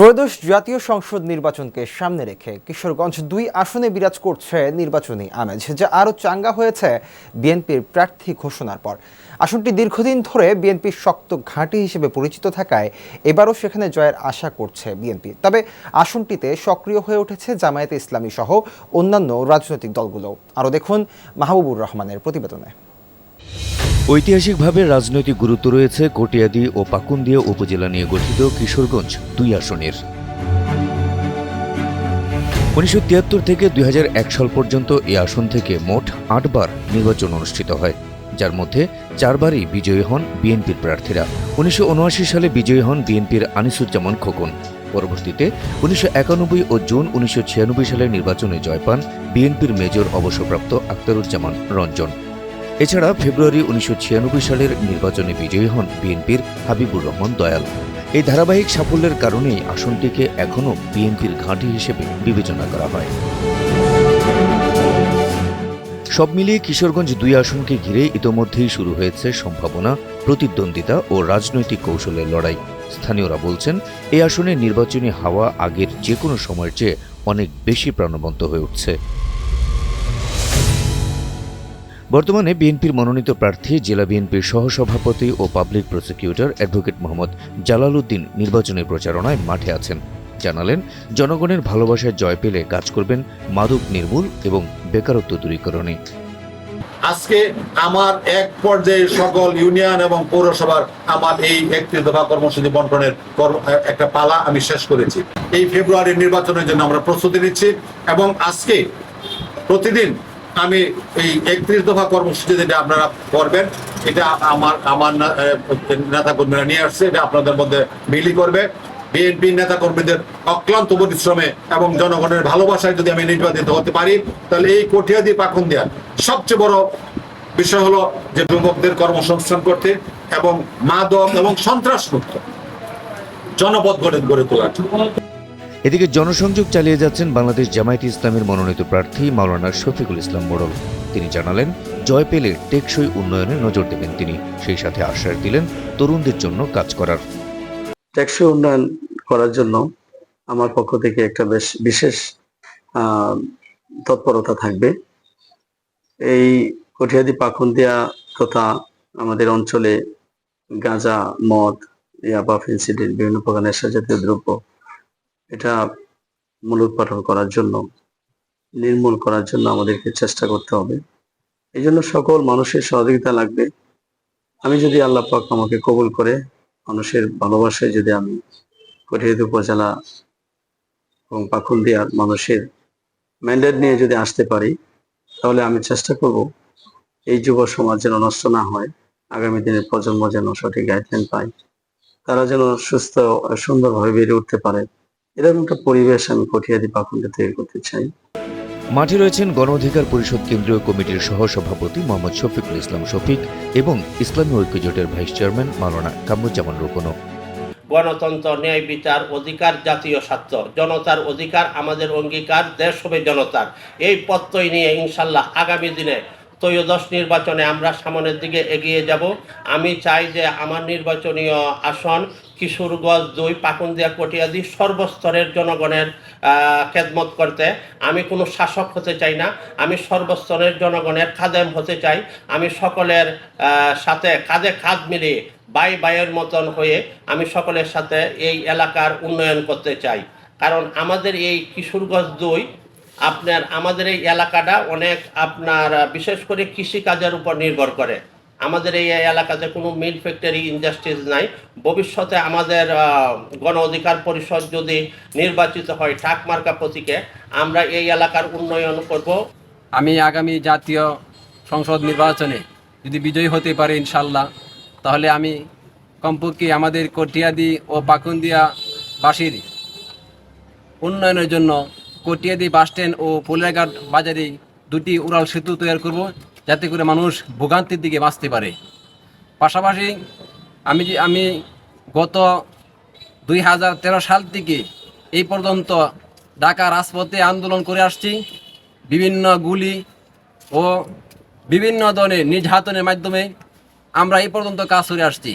ত্রয়োদশ জাতীয় সংসদ নির্বাচনকে সামনে রেখে কিশোরগঞ্জ দুই আসনে বিরাজ করছে নির্বাচনী আমেজ, যা আরও চাঙ্গা হয়েছে বিএনপির প্রার্থী ঘোষণার পর। আসনটি দীর্ঘদিন ধরে বিএনপির শক্ত ঘাঁটি হিসেবে পরিচিত থাকায় এবারও সেখানে জয়ের আশা করছে বিএনপি। তবে আসনটিতে সক্রিয় হয়ে উঠেছে জামায়াতে ইসলামী সহ অন্যান্য রাজনৈতিক দলগুলো। আরও দেখুন মাহবুবুর রহমানের প্রতিবেদনে। ঐতিহাসিকভাবে রাজনৈতিক গুরুত্ব রয়েছে কটিয়াদি ও পাকুন্দিয়া উপজেলা নিয়ে গঠিত কিশোরগঞ্জ দুই আসনের। উনিশশো তিয়াত্তর থেকে দুই হাজার এক সাল পর্যন্ত এই আসন থেকে মোট আটবার নির্বাচন অনুষ্ঠিত হয়। যার মধ্যে চারবারই বিজয়ী হন বিএনপির প্রার্থীরা। উনিশশো উনআশি সালে বিজয়ী হন বিএনপির আনিসুজ্জামান খোকন। পরবর্তীতে উনিশশো একানব্বই ও জুন উনিশশো ছিয়ানব্বই সালের নির্বাচনে জয় পান বিএনপির মেজর অবসরপ্রাপ্ত আক্তারুজ্জামান রঞ্জন। এছাড়া ফেব্রুয়ারি উনিশশো ছিয়ানব্বই সালের নির্বাচনে বিজয়ী হন বিএনপির হাবিবুর রহমান দয়াল। এই ধারাবাহিক সাফল্যের কারণেই আসনটিকে এখনও বিএনপির ঘাঁটি হিসেবে বিবেচনা করা হয়। সব মিলিয়ে কিশোরগঞ্জ দুই আসনকে ঘিরে ইতোমধ্যেই শুরু হয়েছে সম্ভাবনা, প্রতিদ্বন্দ্বিতা ও রাজনৈতিক কৌশলের লড়াই। স্থানীয়রা বলছেন এই আসনে নির্বাচনী হাওয়া আগের যে কোনো সময়ের চেয়ে অনেক বেশি প্রাণবন্ত হয়ে উঠছে। বর্তমানে বিএনপির মনোনীত প্রার্থী, জেলা বিএনপির সহসভাপতি ও public prosecutor advocate Mohammad Jalal Uddin নির্বাচনের প্রচারণায় মাঠে আছেন। জানালেন, জনগণের ভালোবাসায় জয় পেলে কাজ করবেন মাদক নির্মূল এবং বেকারত্ব দূরীকরণে। আজকে আমার এক পর্যায়ে সকল ইউনিয়ন এবং পৌরসভার আমার এই একত্রিশ দফা কর্মসূচি বন্টনের একটা পালা আমি শেষ করেছি। এই ফেব্রুয়ারির নির্বাচনের জন্য আমরা প্রস্তুতি নিচ্ছি এবং আজকে প্রতিদিন আমি এই একত্রিশ দফা কর্মসূচি যেটা আপনারা করবেন, এটা আমার আমার নেতা কর্মীরা নিয়ে আসছে, এটা আপনাদের মধ্যে বিলি করবে বিএনপি নেতা কর্মীদের অক্লান্ত পরিশ্রমে এবং জনগণের ভালোবাসায় যদি আমি নির্বাচিত হতে পারি, তাহলে এই কঠিয়াদি পাখন দেওয়া সবচেয়ে বড় বিষয় হলো যে যুবকদের কর্মসংস্থান করতে এবং মাদক এবং সন্ত্রাস মুক্ত জনপদ গড়ে গড়ে জন্য। এদিকে জনসংযোগ চালিয়ে যাচ্ছেন বাংলাদেশ জামায়াতে ইসলামের মনোনীত প্রার্থী মাওলানা শফিকুল ইসলাম মোড়ল। তিনি জানালেন, জয় পেলে টেকসই উন্নয়নে নজর দেবেন তিনি। সেই সাথে আশ্বাস দিলেন তরুণদের জন্য কাজ করার। টেকসই উন্নয়ন করার জন্য আমার পক্ষ থেকে একটা বেশ বিশেষ তৎপরতা থাকবে। এই কঠিয়াদি পাখন্দিয়া তথা আমাদের অঞ্চলে গাঁজা, মদ, ইয়াবা, ফেন্সিডিল, বিভিন্ন প্রকার নেশা জাতীয় দ্রব্য এটা মূলোৎপাটন করার জন্য, নির্মূল করার জন্য আমাদেরকে চেষ্টা করতে হবে। এই জন্য সকল মানুষের সহযোগিতা লাগবে। আমি যদি আল্লাহ পাক আমাকে কবুল করে, মানুষের ভালোবাসায় যদি আমি কঠিয়াদি উপজেলা এবং পাখুন্দিয়ার মানুষের ম্যান্ডেট নিয়ে যদি আসতে পারি, তাহলে আমি চেষ্টা করব এই যুব সমাজ যেন নষ্ট না হয়, আগামী দিনের প্রজন্ম যেন সঠিক গাইডলাইন পায়। তারা যেন সুস্থ সুন্দরভাবে বেড়ে উঠতে পারে। এরকম একটা পরিবেশ আমি কঠিয়াদি পাখুন্ডে তৈরি করতে চাই। মাঠে রয়েছেন গণ অধিকার পরিষদ কেন্দ্রীয় কমিটির সহসভাপতি মোহাম্মদ শফিকুল ইসলাম শফিক এবং ইসলামী ঐক্যজোটের ভাইস চেয়ারম্যান মাওলানা কামরুজ্জামান রোকনও। গণতন্ত্র ন্যায় বিচার অধিকার জাতীয় স্বার্থ জনতার অধিকার আমাদের অঙ্গীকার দেশ হবে জনতার। এই পত্রই নিয়ে ইনশাল্লাহ আগামী দিনে ত্রয়োদশ নির্বাচনে আমরা সামনের দিকে এগিয়ে যাব। আমি চাই যে আমার নির্বাচনীয় আসন কিশোরগঞ্জ দুই, পাকুন্দিয়া কটিয়াদি সর্বস্তরের জনগণের খেদমত করতে। আমি কোনো শাসক হতে চাই না। আমি সর্বস্তরের জনগণের খাদেম হতে চাই। আমি সকলের সাথে কাঁধে কাঁধ মিলিয়ে বাই বাইয়ের মতন হয়ে আমি সকলের সাথে এই এলাকার উন্নয়ন করতে চাই। কারণ আমাদের এই কিশোরগঞ্জ দুই আপনার, আমাদের এই এলাকাটা অনেক আপনার বিশেষ করে কৃষিকাজের উপর নির্ভর করে। আমাদের এই এলাকাতে কোনো মিল ফ্যাক্টরি ইন্ডাস্ট্রিজ নাই। ভবিষ্যতে আমাদের গণ অধিকার পরিষদ যদি নির্বাচিত হয় টাক মার্কা প্রতীকে, আমরা এই এলাকার উন্নয়ন করব। আমি আগামী জাতীয় সংসদ নির্বাচনে যদি বিজয়ী হতে পারি ইনশাল্লাহ তাহলে আমি কমপক্ষে আমাদের কটিয়াদি ও পাকুন্দিয়া বাসীর উন্নয়নের জন্য কটিয়াদি বাসস্ট্যান্ড ও ফুলেরঘাট বাজারে দুটি উড়াল সেতু তৈরি করব, যাতে করে মানুষ ভোগান্তির দিকে বাঁচতে পারে। পাশাপাশি আমি যে আমি গত দুই হাজার তেরো সাল থেকে এই পর্যন্ত ঢাকা রাজপথে আন্দোলন করে আসছি। বিভিন্ন গুলি ও বিভিন্ন ধরনের নির্যাতনের মাধ্যমে আমরা এই পর্যন্ত কাজ করে আসছি।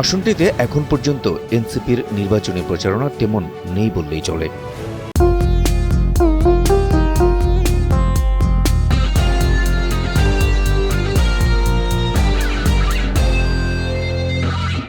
আসনটিতে এখন পর্যন্ত এনসিপির নির্বাচনী প্রচারণা তেমন নেই বললেই চলে।